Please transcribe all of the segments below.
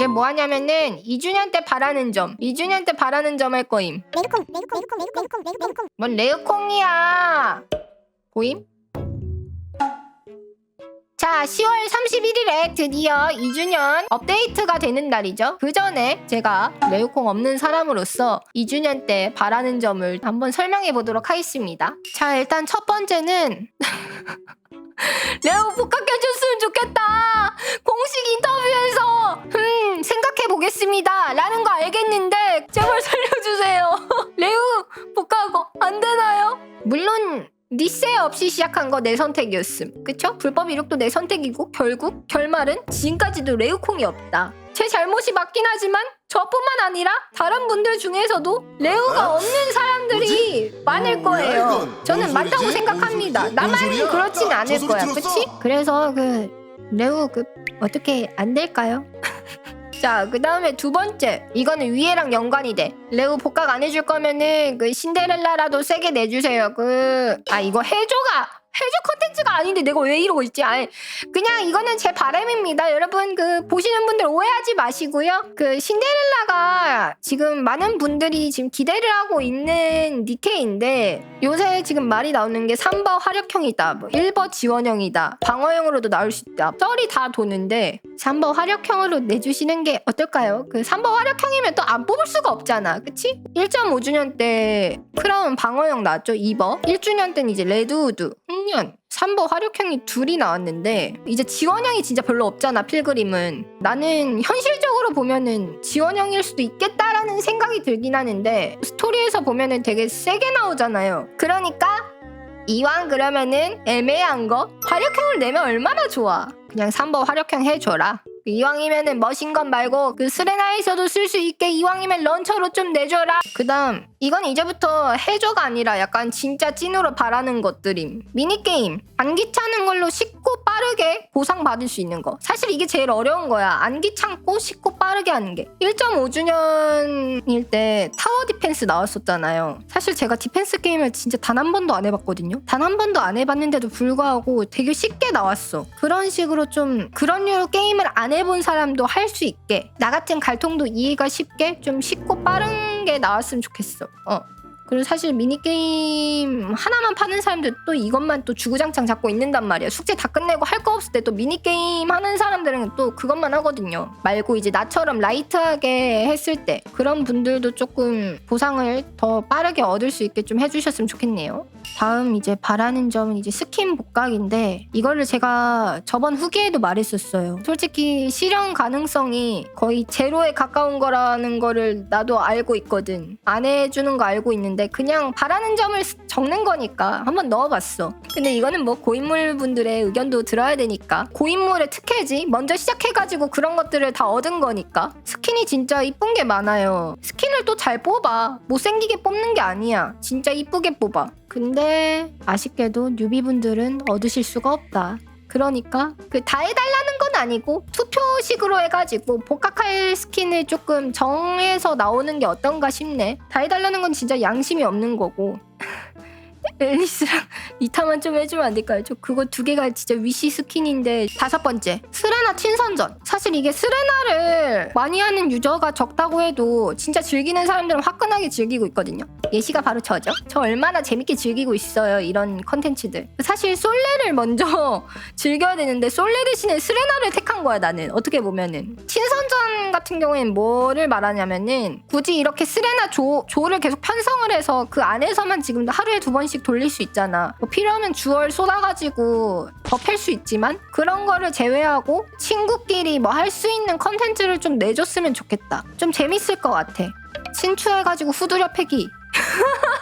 이제 뭐 하냐면은 2주년 때 바라는 점 2주년 때 바라는 점 할 거임. 레그콩 레그콩 레그콩 레그콩 레그콩 레그콩. 뭔 레어콩이야. 보임? 자 10월 31일에 드디어 2주년 업데이트가 되는 날이죠. 그 전에 제가 레오콩 없는 사람으로서 2주년 때 바라는 점을 한번 설명해 보도록 하겠습니다. 자 일단 첫 번째는 레오 복학해줬으면 좋겠다! 공식 인터뷰에서 음 생각해 보겠습니다! 라는 거 알겠는데 제발 살려주세요. 레오 복학 안 되나요? 물론 니세 없이 시작한 거 내 선택이었음. 그쵸? 불법 이력도 내 선택이고 결국 결말은 지금까지도 레우콩이 없다. 제 잘못이 맞긴 하지만 저뿐만 아니라 다른 분들 중에서도 레오가 어? 없는 사람들이 많을 거예요. 야, 이건 저는 뭔 맞다고? 생각합니다. 뭔 소리지? 뭔 나만 소리야? 그렇진 야, 않을 거야. 그치? 그래서 그 레오 그 어떻게 안 될까요? 자, 그 다음에 두 번째. 이거는 위에랑 연관이 돼. 레오 복각 안 해줄 거면은 그 신데렐라라도 세게 내주세요. 그, 아, 이거 해줘가. 해줘 컨텐츠가 아닌데 내가 왜 이러고 있지? 아니, 그냥 이거는 제 바람입니다. 여러분, 그, 보시는 분들 오해하지 마시고요. 그, 신데렐라가 지금 많은 분들이 지금 기대를 하고 있는 니케인데, 요새 지금 말이 나오는 게 3버 화력형이다. 뭐 1버 지원형이다. 방어형으로도 나올 수 있다. 썰이 다 도는데 3버 화력형으로 내주시는 게 어떨까요? 그 3버 화력형이면 또 안 뽑을 수가 없잖아. 그치? 1.5주년 때 크라운 방어형 나왔죠. 2버. 1주년 때는 이제 레드우드, 흑년. 3버 화력형이 둘이 나왔는데 이제 지원형이 진짜 별로 없잖아 필그림은. 나는 현실적으로 보면은 지원형일 수도 있겠다라는 생각이 들긴 하는데 스토리에서 보면은 되게 세게 나오잖아요. 그러니까 이왕 그러면은 애매한 거 화력형을 내면 얼마나 좋아. 그냥 3번 화력형 해줘라 이왕이면은 머신건 말고 그 스레나에서도 쓸 수 있게 이왕이면 런처로 좀 내줘라. 그 다음 이건 이제부터 해줘가 아니라 약간 진짜 찐으로 바라는 것들임. 미니게임. 안 귀찮은 걸로 쉽고 빠르게 보상받을 수 있는 거. 사실 이게 제일 어려운 거야. 안 귀찮고 쉽고 빠르게 하는 게. 1.5주년일 때 타워 디펜스 나왔었잖아요. 사실 제가 디펜스 게임을 진짜 단 한 번도 안 해봤거든요. 단 한 번도 안 해봤는데도 불구하고 되게 쉽게 나왔어. 그런 식으로 좀 그런 류로 게임을 안 해본 사람도 할 수 있게 나 같은 갈통도 이해가 쉽게 좀 쉽고 빠른 게 나왔으면 좋겠어 어 그리고 사실 미니게임 하나만 파는 사람들 또 이것만 또 주구장창 잡고 있는단 말이야. 숙제 다 끝내고 할 거 없을 때 또 미니게임 하는 사람들은 또 그것만 하거든요. 말고 이제 나처럼 라이트하게 했을 때 그런 분들도 조금 보상을 더 빠르게 얻을 수 있게 좀 해주셨으면 좋겠네요. 다음 이제 바라는 점은 이제 스킨 복각인데 이거를 제가 저번 후기에도 말했었어요. 솔직히 실현 가능성이 거의 제로에 가까운 거라는 거를 나도 알고 있거든. 안 해주는 거 알고 있는데 그냥 바라는 점을 쓰- 적는 거니까 한번 넣어봤어. 근데 이거는 뭐 고인물 분들의 의견도 들어야 되니까 고인물의 특혜지. 먼저 시작해가지고 그런 것들을 다 얻은 거니까 스킨이 진짜 이쁜 게 많아요. 스킨을 또 잘 뽑아. 못생기게 뽑는 게 아니야. 진짜 이쁘게 뽑아. 근데 아쉽게도 뉴비분들은 얻으실 수가 없다. 그러니까 그 다 해달라는 건 아니고 투표식으로 해가지고 복각할 스킨을 조금 정해서 나오는 게 어떤가 싶네. 다 해달라는 건 진짜 양심이 없는 거고. 앨리스랑 리타만 좀 해주면 안 될까요? 저 그거 두 개가 진짜 위시 스킨인데 다섯 번째. 스레나 친선전. 사실 이게 스레나를 많이 하는 유저가 적다고 해도 진짜 즐기는 사람들은 화끈하게 즐기고 있거든요. 예시가 바로 저죠. 저 얼마나 재밌게 즐기고 있어요 이런 컨텐츠들. 사실 솔레를 먼저 즐겨야 되는데 솔레 대신에 스레나를 택한 거야 나는. 어떻게 보면은. 친선 전 같은 경우에는 뭐를 말하냐면은 굳이 이렇게 스레나 조, 조를 계속 편성을 해서 그 안에서만 지금도 하루에 두 번씩 돌릴 수 있잖아. 뭐 필요하면 주얼 쏟아가지고 더팰수 있지만 그런 거를 제외하고 친구끼리 뭐 할 수 있는 컨텐츠를 좀 내줬으면 좋겠다. 좀 재밌을 것 같아. 친추해가지고 후드려 패기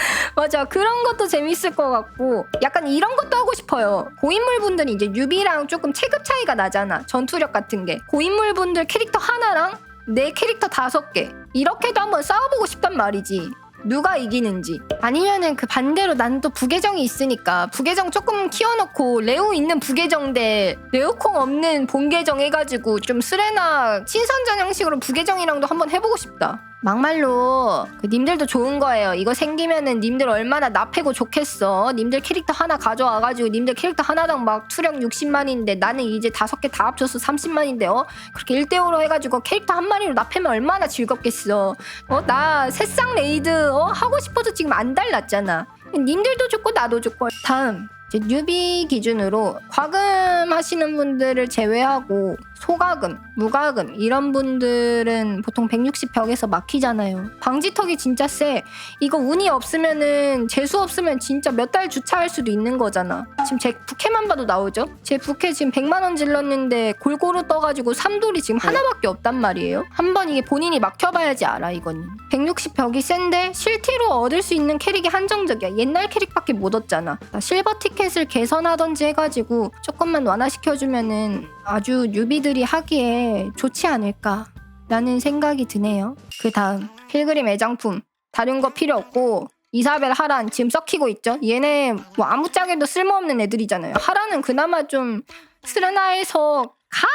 맞아. 그런 것도 재밌을 것 같고 약간 이런 것도 하고 싶어요. 고인물 분들이 이제 유비랑 조금 체급 차이가 나잖아. 전투력 같은 게. 고인물 분들 캐릭터 하나랑 내 캐릭터 다섯 개. 이렇게도 한번 싸워보고 싶단 말이지. 누가 이기는지. 아니면은 그 반대로 난 또 부계정이 있으니까 부계정 조금 키워놓고 레오 있는 부계정 대 레오콩 없는 본계정 해가지고 좀 스레나 친선전 형식으로 부계정이랑도 한번 해보고 싶다 막말로 그 님들도 좋은 거예요. 이거 생기면은 님들 얼마나 나 패고 좋겠어. 님들 캐릭터 하나 가져와가지고 님들 캐릭터 하나당 막 투력 60만인데 나는 이제 다섯 개 다 합쳐서 30만인데 어 그렇게 1대5로 해가지고 캐릭터 한 마리로 나 패면 얼마나 즐겁겠어. 어 나 새싹 레이드 어 하고 싶어서 지금 안 달랐잖아. 님들도 좋고 나도 좋고 다음 이제 뉴비 기준으로 과금 하시는 분들을 제외하고 소가금, 무가금 이런 분들은 보통 160벽에서 막히잖아요. 방지턱이 진짜 세. 이거 운이 없으면은 재수 없으면 진짜 몇 달 주차할 수도 있는 거잖아. 지금 제 부캐만 봐도 나오죠? 제 부캐 지금 100만 원 질렀는데 골고루 떠가지고 3돌이 지금 하나밖에 없단 말이에요. 한 번 이게 본인이 막혀봐야지 알아 이거는. 160벽이 센데 실티로 얻을 수 있는 캐릭이 한정적이야. 옛날 캐릭밖에 못 얻잖아. 나 실버 티켓을 개선하던지 해가지고 조금만 완화시켜주면은 아주 뉴비들 이 하기에 좋지 않을까. 라는 생각이 드네요. 그 다음 필그림 애장품 다른 거 필요 없고 이사벨 하란 지금 썩히고 있죠. 얘네 뭐 아무짝에도 쓸모없는 애들이잖아요. 하란은 그나마 좀 스르나에서 가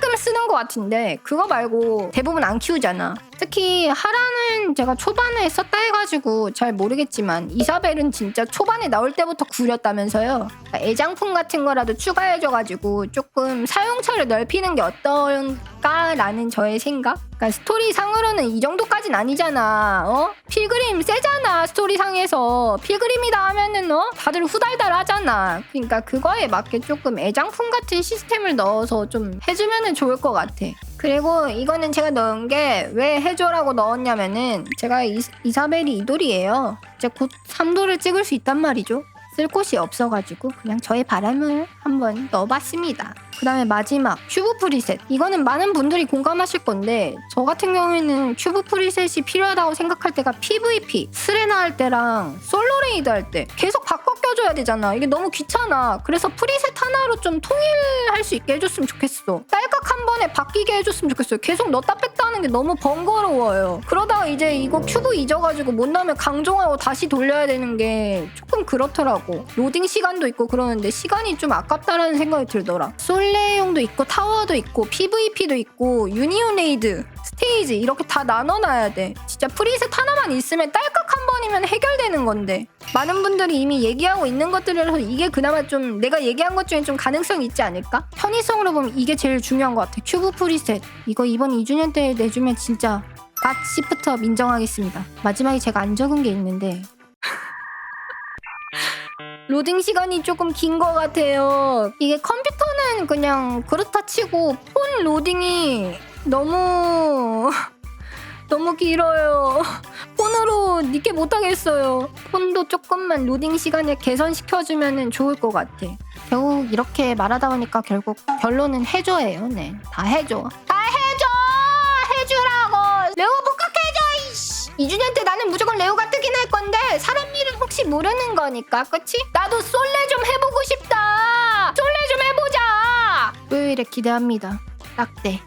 끔 쓰는 것 같은데 그거 말고 대부분 안 키우잖아. 특히 하란은 제가 초반에 썼다 해가지고 잘 모르겠지만 이사벨은 진짜 초반에 나올 때부터 구렸다면서요. 애장품 같은 거라도 추가해줘가지고 조금 사용처를 넓히는 게 어떨까라는 저의 생각. 그러니까 스토리 상으로는 이 정도까진 아니잖아. 어? 필그림 세잖아 스토리 상에서 필그림이다 하면은 어 다들 후달달 하잖아. 그러니까 그거에 맞게 조금 애장품 같은 시스템을 넣어서 좀 해주면은 좋을 것 같아. 그리고 이거는 제가 넣은 게 왜 해줘라고 넣었냐면은 제가 이, 이사벨이 이돌이에요. 이제 곧 3돌을 찍을 수 있단 말이죠. 쓸 곳이 없어가지고 그냥 저의 바람을 한번 넣어봤습니다. 그 다음에 마지막 큐브 프리셋. 이거는 많은 분들이 공감하실 건데 저 같은 경우에는 큐브 프리셋이 필요하다고 생각할 때가 PVP 스레나 할 때랑 솔로 레이드 할 때 계속 바꿔 껴줘야 되잖아. 이게 너무 귀찮아. 그래서 프리셋 하나로 좀 통일할 수 있게 해줬으면 좋겠어. 딸깍 한 번에 바뀌게 해줬으면 좋겠어요. 계속 넣었다 뺐다 하는 게 너무 번거로워요. 그러다가 이제 이거 큐브 잊어가지고 못 나오면 강종하고 다시 돌려야 되는 게 조금 그렇더라고. 로딩 시간도 있고 그러는데 시간이 좀 아깝다라는 생각이 들더라. 솔 레용도 있고 타워도 있고 PVP도 있고 유니온 레이드 스테이지 이렇게 다 나눠놔야 돼. 진짜 프리셋 하나만 있으면 딸깍 한 번이면 해결되는 건데. 많은 분들이 이미 얘기하고 있는 것들이라서 이게 그나마 좀 내가 얘기한 것 중에 좀 가능성이 있지 않을까? 편의성으로 보면 이게 제일 중요한 것 같아. 큐브 프리셋. 이거 이번 2주년 때 내주면 진짜 갓 시프터 인정하겠습니다. 마지막에 제가 안 적은 게 있는데 로딩 시간이 조금 긴 것 같아요. 이게 컴퓨터는 그냥 그렇다 치고 폰 로딩이 너무 너무 길어요. 폰으로 니게 못하겠어요. 폰도 조금만 로딩 시간을 개선시켜주면 좋을 것 같아. 결국 이렇게 말하다 보니까 결국 결론은 해줘예요. 네, 다 해줘. 다 해줘! 해주라고! 레오 복학해줘! 이씨! 2주년 때나 혹시 모르는 거니까 그치? 나도 솔레 좀 해보고 싶다! 솔레 좀 해보자! 토요일에 기대합니다. 딱대.